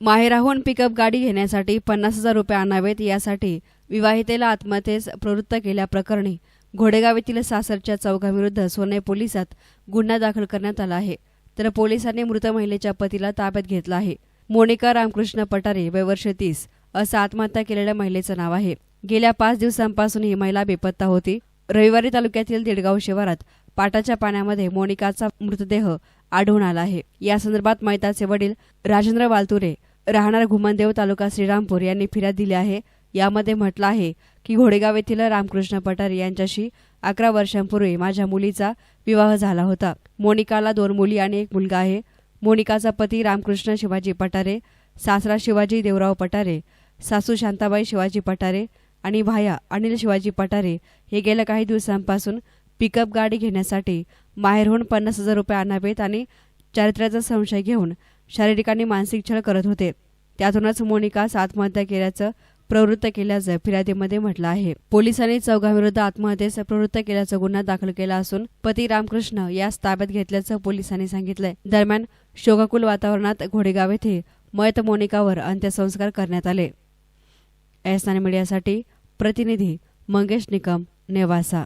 माहेराहून pickup गाडी घेण्यासाठी पन्नास हजार रुपये आणावेत यासाठी विवाहितेला आत्महत्येस प्रवृत्त केल्याप्रकरणी घोडेगाव येथील सासरच्या चौघाविरुद्ध सोने पोलिसात गुन्हा दाखल करण्यात आला आहे. तर पोलिसांनी मृत महिलेच्या पतीला ताब्यात घेतलं आहे. मोनिका रामकृष्ण पटारे वयवर्ष तीस असं आत्महत्या केलेल्या महिलेचं नाव आहे. गेल्या पाच दिवसांपासून ही महिला बेपत्ता होती. रविवारी तालुक्यातील देडगाव शिवारात पाटाच्या पाण्यामध्ये मोनिकाचा मृतदेह आढळून आला आहे. या संदर्भात मैताचे वडील राजेंद्र वालतुरे राहणार घुमनदेव तालुका श्रीरामपूर यांनी फिर्याद दिली आहे. यामध्ये म्हटलं आहे की घोडेगाव येथील रामकृष्ण पठारे यांच्याशी अकरा वर्षांपूर्वी माझ्या मुलीचा विवाह झाला होता. मोनिकाला दोन मुली आणि एक मुलगा आहे. मोनिकाचा पती रामकृष्ण शिवाजी पठारे सासरा शिवाजी देवराव पठारे सासू शांताबाई शिवाजी पठारे आणि भाया अनिल शिवाजी पठारे हे गेल्या काही दिवसांपासून पिकअप गाडी घेण्यासाठी माहेरहून पन्नास हजार रुपये आणावेत आणि चारित्र्याचा संशय घेऊन शारीरिक आणि मानसिक छळ करत होते. त्यातूनच मोनिकास आत्महत्या केल्याचं प्रवृत्त केल्याचं फिर्यादीमध्ये म्हटलं आहे. पोलिसांनी चौघांविरुद्ध आत्महत्येस प्रवृत्त केल्याचा गुन्हा दाखल केला असून पती रामकृष्ण यास ताब्यात घेतल्याचं पोलिसांनी सांगितलंय. दरम्यान शोकाकुल वातावरणात घोडेगाव येथे मयत मोनिकावर अंत्यसंस्कार करण्यात आले. एस मीडियासाठी प्रतिनिधी मंगेश निकम नेवासा.